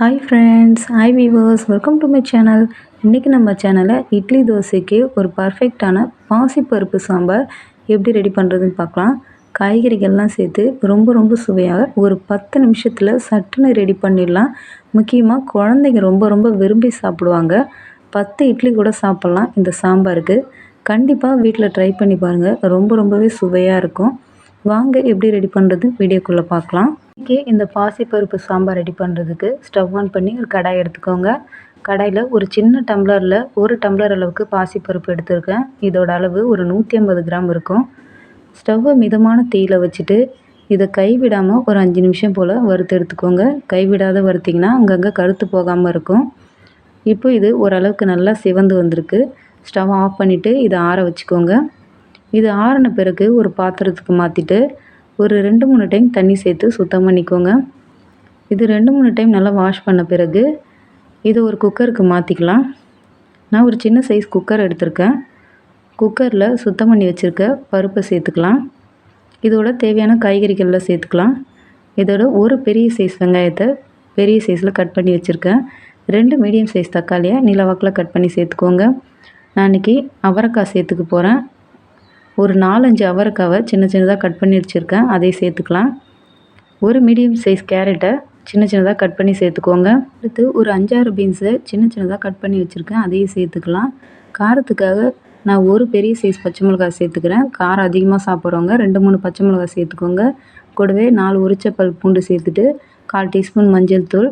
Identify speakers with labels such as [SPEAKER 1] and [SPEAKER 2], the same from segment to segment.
[SPEAKER 1] Hi friends hi viewers welcome to my channel இன்றைக்கி நம்ம சேனலில் இட்லி தோசைக்கு ஒரு பர்ஃபெக்டான பாசிப்பருப்பு சாம்பார் எப்படி ரெடி பண்ணுறதுன்னு பார்க்கலாம். காய்கறிகள்லாம் சேர்த்து ரொம்ப ரொம்ப சுவையாக ஒரு பத்து நிமிஷத்தில் சட்டுன்னு ரெடி பண்ணிடலாம். முக்கியமாக குழந்தைங்க ரொம்ப ரொம்ப விரும்பி சாப்பிடுவாங்க. பத்து இட்லி கூட சாப்பிட்லாம் இந்த சாம்பாருக்கு. கண்டிப்பாக வீட்டில் ட்ரை பண்ணி பாருங்கள் ரொம்ப ரொம்பவே சுவையாக இருக்கும். வாங்க எப்படி ரெடி பண்ணுறது வீடியோக்குள்ளே பார்க்கலாம். இன்றைக்கி இந்த பாசிப்பருப்பு சாம்பார் ரெடி பண்ணுறதுக்கு ஸ்டவ் ஆன் பண்ணி ஒரு கடாய் எடுத்துக்கோங்க. கடாயில் ஒரு சின்ன டம்ளரில் ஒரு டம்ளர் அளவுக்கு பாசிப்பருப்பு எடுத்திருக்கேன். இதோட அளவு ஒரு நூற்றி ஐம்பது கிராம் இருக்கும். ஸ்டவ்வை மிதமான தீயில் வச்சுட்டு இதை கைவிடாமல் ஒரு அஞ்சு நிமிஷம் போல் வறுத்து எடுத்துக்கோங்க. கைவிடாத வறுத்திங்கன்னா அங்கங்கே கருத்து போகாமல் இருக்கும். இப்போ இது ஓரளவுக்கு நல்லா சிவந்து வந்திருக்கு. ஸ்டவ் ஆஃப் பண்ணிவிட்டு இதை ஆற வச்சுக்கோங்க. இது ஆறின பிறகு ஒரு பாத்திரத்துக்கு மாற்றிட்டு ஒரு ரெண்டு மூணு டைம் தண்ணி சேர்த்து சுத்தம் பண்ணிக்கோங்க. இது ரெண்டு மூணு டைம் நல்லா வாஷ் பண்ண பிறகு இதை ஒரு குக்கருக்கு மாற்றிக்கலாம் நான் ஒரு சின்ன சைஸ் குக்கர் எடுத்திருக்கேன். குக்கரில் சுத்தம் பண்ணி வச்சுருக்க பருப்பை சேர்த்துக்கலாம். இதோட தேவையான காய்கறிகளில் சேர்த்துக்கலாம். இதோட ஒரு பெரிய சைஸ் வெங்காயத்தை பெரிய சைஸில் கட் பண்ணி வச்சுருக்கேன். ரெண்டு மீடியம் சைஸ் தக்காளியை நிலவாக்கில் கட் பண்ணி சேர்த்துக்கோங்க. நான் இன்றைக்கி அவரைக்காய் சேர்த்துக்க போகிறேன் ஒரு நாலஞ்சு அவரைக்காவை சின்ன சின்னதாக கட் பண்ணி வச்சுருக்கேன். அதை சேர்த்துக்கலாம். ஒரு மீடியம் சைஸ் கேரட்டை சின்ன சின்னதாக கட் பண்ணி சேர்த்துக்கோங்க. அடுத்து ஒரு அஞ்சாறு பீன்ஸை சின்ன சின்னதாக கட் பண்ணி வச்சுருக்கேன். அதையும் சேர்த்துக்கலாம். காரத்துக்காக நான் ஒரு பெரிய சைஸ் பச்சை மிளகாய் சேர்த்துக்கிறேன். காரம் அதிகமாக சாப்பிட்றவங்க ரெண்டு மூணு பச்சை மிளகாய் சேர்த்துக்கோங்க. கூடவே நாலு உரிச்சப்பல் பூண்டு சேர்த்துட்டு கால் டீஸ்பூன் மஞ்சள் தூள்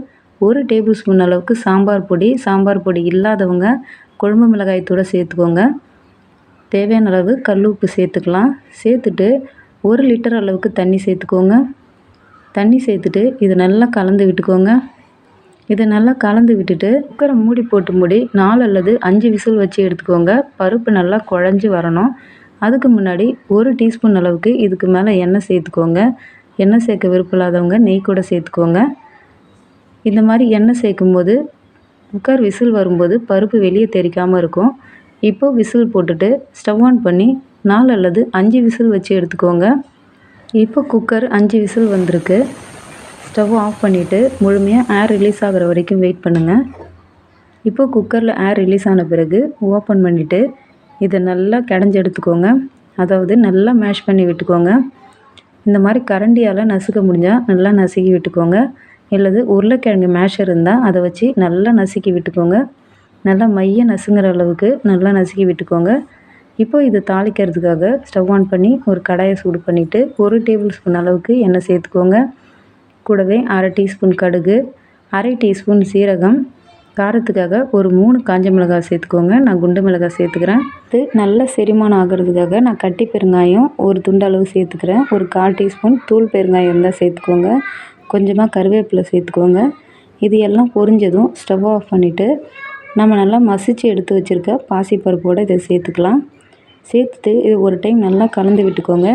[SPEAKER 1] ஒரு டேபிள் ஸ்பூன் அளவுக்கு சாம்பார் பொடி. சாம்பார் பொடி இல்லாதவங்க குழம்பு மிளகாய் தூளை சேர்த்துக்கோங்க. தேவையான அளவு கல் உப்பு சேர்த்துக்கலாம். சேர்த்துட்டு ஒரு லிட்டர் அளவுக்கு தண்ணி சேர்த்துக்கோங்க. தண்ணி சேர்த்துட்டு இதை நல்லா கலந்து விட்டுக்கோங்க. இதை நல்லா கலந்து விட்டுட்டு குக்கரை மூடி போட்டு மூடி நாலு அல்லது அஞ்சு விசில் வச்சு எடுத்துக்கோங்க. பருப்பு நல்லா குழஞ்சி வரணும். அதுக்கு முன்னாடி ஒரு டீஸ்பூன் அளவுக்கு இதுக்கு மேலே எண்ணெய் சேர்த்துக்கோங்க. எண்ணெய் சேர்க்க விருப்பம் இல்லாதவங்க நெய் கூட சேர்த்துக்கோங்க. இந்த மாதிரி எண்ணெய் சேர்க்கும் போது குக்கர் விசில் வரும்போது பருப்பு வெளியே தெரிக்காமல் இருக்கும். இப்போது விசில் போட்டுட்டு ஸ்டவ் ஆன் பண்ணி நாலு அல்லது அஞ்சு விசில் வச்சு எடுத்துக்கோங்க. இப்போ குக்கர் அஞ்சு விசில் வந்திருக்கு. ஸ்டவ் ஆஃப் பண்ணிவிட்டு முழுமையாக ஏர் ரிலீஸ் ஆகிற வரைக்கும் வெயிட் பண்ணுங்கள் இப்போ குக்கரில் ஏர் ரிலீஸ் ஆன பிறகு ஓப்பன் பண்ணிவிட்டு இதை நல்லா கடைஞ்சி எடுத்துக்கோங்க. அதாவது நல்லா மேஷ் பண்ணி விட்டுக்கோங்க. இந்த மாதிரி கரண்டியால் நசுக்க முடிஞ்சால் நல்லா நசுக்கி விட்டுக்கோங்க. இல்லது உருளைக்கிழங்கு மேஷர் இருந்தால் அதை வச்சு நல்லா நசுக்கி விட்டுக்கோங்க. நல்லா மைய நசுங்கிற அளவுக்கு நல்லா நசுக்கி விட்டுக்கோங்க. இப்போ இதை தாளிக்கிறதுக்காக ஸ்டவ் ஆன் பண்ணி ஒரு கடாயை சூடு பண்ணிவிட்டு ஒரு டேபிள் ஸ்பூன் அளவுக்கு எண்ணெய் சேர்த்துக்கோங்க. கூடவே அரை டீஸ்பூன் கடுகு அரை டீஸ்பூன் சீரகம் காரத்துக்காக ஒரு மூணு காஞ்ச மிளகாய் சேர்த்துக்கோங்க. நான் குண்டு மிளகாய் சேர்த்துக்கிறேன். இது நல்ல செரிமானம் ஆகிறதுக்காக நான் கட்டி பெருங்காயம் ஒரு துண்டளவு சேர்த்துக்கிறேன். ஒரு கால் டீஸ்பூன் தூள் பெருங்காயம் இருந்தால் சேர்த்துக்கோங்க. கொஞ்சமாக கருவேப்பிலை சேர்த்துக்கோங்க. இது எல்லாம் பொரிஞ்சதும் ஸ்டவ் ஆஃப் பண்ணிவிட்டு நம்ம நல்லா மசித்து எடுத்து வச்சுருக்க பாசிப்பருப்போடு இதை சேர்த்துக்கலாம். சேர்த்துட்டு இது ஒரு டைம் நல்லா கலந்து விட்டுக்கோங்க.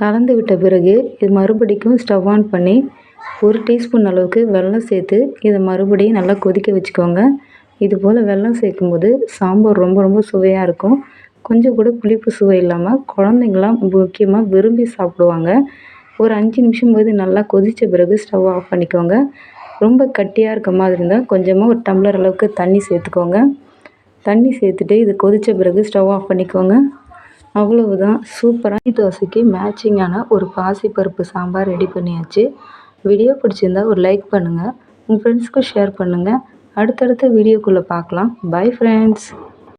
[SPEAKER 1] கலந்து விட்ட பிறகு இது மறுபடிக்கும் ஸ்டவ் ஆன் பண்ணி ஒரு டீஸ்பூன் அளவுக்கு வெல்லம் சேர்த்து இதை மறுபடியும் நல்லா கொதிக்க வச்சுக்கோங்க. இது போல் வெல்லம் சேர்க்கும்போது சாம்பார் ரொம்ப ரொம்ப சுவையாக இருக்கும். கொஞ்சம் கூட புளிப்பு சுவை இல்லாமல் குழந்தைங்களாம் முக்கியமாக விரும்பி சாப்பிடுவாங்க. ஒரு அஞ்சு நிமிஷம் போது நல்லா கொதித்த பிறகு ஸ்டவ் ஆஃப் பண்ணிக்கோங்க. ரொம்ப கட்டியாக இருக்க மாதிரி இருந்தால் கொஞ்சமாக ஒரு டம்ளர் அளவுக்கு தண்ணி சேர்த்துக்கோங்க. தண்ணி சேர்த்துட்டு இது கொதித்த பிறகு ஸ்டவ் ஆஃப் பண்ணிக்கோங்க. அவ்வளவுதான். சூப்பராக தோசைக்கு மேட்சிங்கான ஒரு பாசிப்பருப்பு சாம்பார் ரெடி பண்ணியாச்சு. வீடியோ பிடிச்சிருந்தா ஒரு லைக் பண்ணுங்கள் உங்கள் ஃப்ரெண்ட்ஸ்க்கும் ஷேர் பண்ணுங்கள் அடுத்தடுத்த வீடியோக்குள்ளே பார்க்கலாம். Bye friends